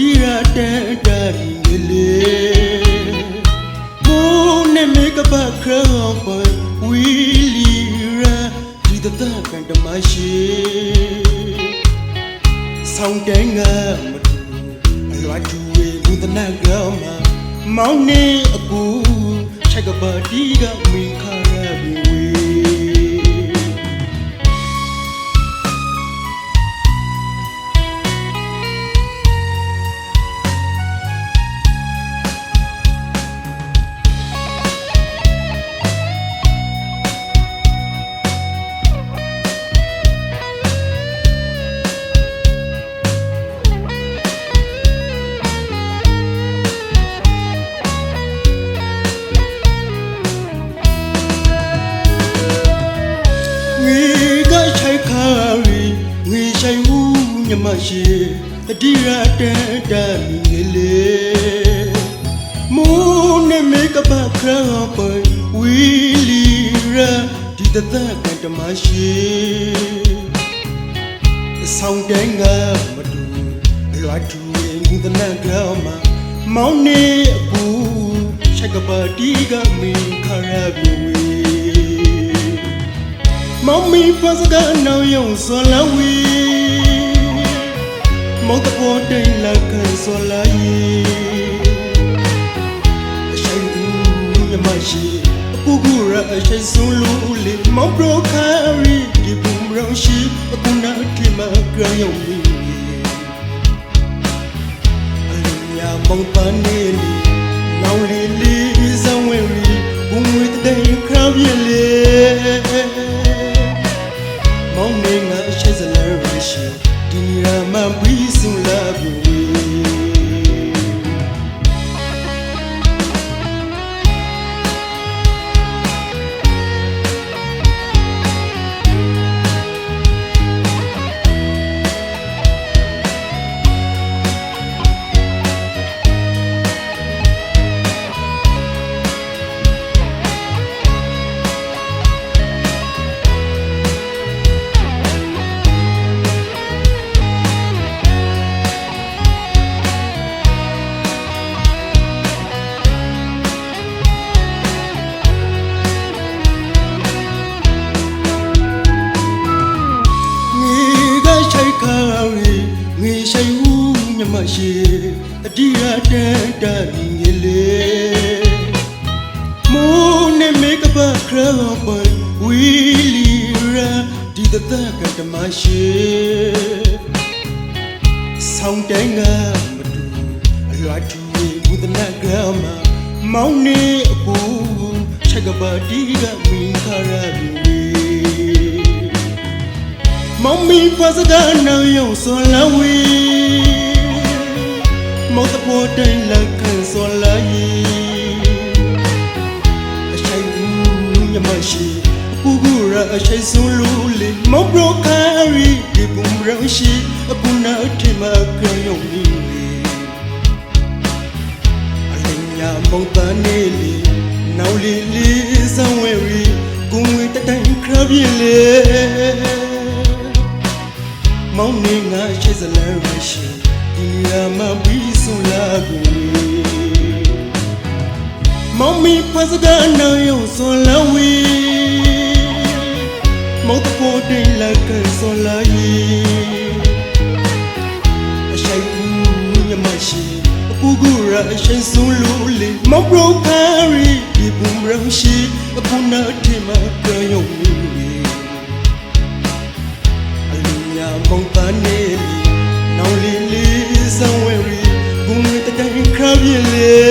မရှိတတိယတန်တာရီငလေကိုနဲ့မေကပ်ခရောပဝီလီရာဒီတတကန်တမရှိဆောင်းတိုင်းကမတူအလွားတူဝေလူသနာကမမောင်နေအကူချက်ကပါတီကမင်းခါရပြီ မြမရှိအတိရတန်တန်ငေလေမိုးနဲ့မေကပ်ခရာပဝီလီရာဒီတသကန်တမရှိဆောင်တိုင်းကမတူလွားတူရင်ကုသနာကမမောင်နေအပူချက်ကပါတီကမင်းခရပြီဝေမောင်မီပစကနောင်ယုံဆွာလာဝီ မောင်တပေါ်တိတ်လက်ခံဆွာလာယီအရှိန်ဦးမြမရှိအကူကူရအရှိန်ဆုံးလို့လေမောင်ပရိုခါရီဒီဘုံရောရှိအခုနာတိမကယုံမီအလညာမောင်ပန်းနေလီနောင်လီလီဇံဝဲရီဘုံဝဲတဲ့ခရပြလေ မြမရှိအတိရတန်တာငေလေမိုးနဲ့မေကပ်ခရာပဝီလီရာဒီတတကတမရှိဆောင်တိုင်းကမတူအလွားတူဘုဒနာကမမောင်နေအပူချက်ကပါတီကမင်းခရပြီမောင်မီပစကနောင်ယုံဆွန်လာဝီ မောတပေါ်တိုင်လက်ခံဆွန်လာယီအရှိန်ဦးညမရှိအပူကူရအရှိန်ဆုံးလို့လေမောင်ဘရိုခါရီဒီဘုံရောရှိအပူနာတိမကယုံနီအလင်းညာမောင်တန်နေလီနောင်လီလီစံဝဲရီကုံဝေတတိုင်ခရပြလေမောင်နေငါရှိစလန်ရရှိ ဒီရမဘီဆိုလာကူမောင်မီဖစကနောင်ယုံဆွန်လာဝီမောင်တပေါ်တိတ်လက်ကန်ဆွန်လာယီ အရှိန်ဦးညမရှိအ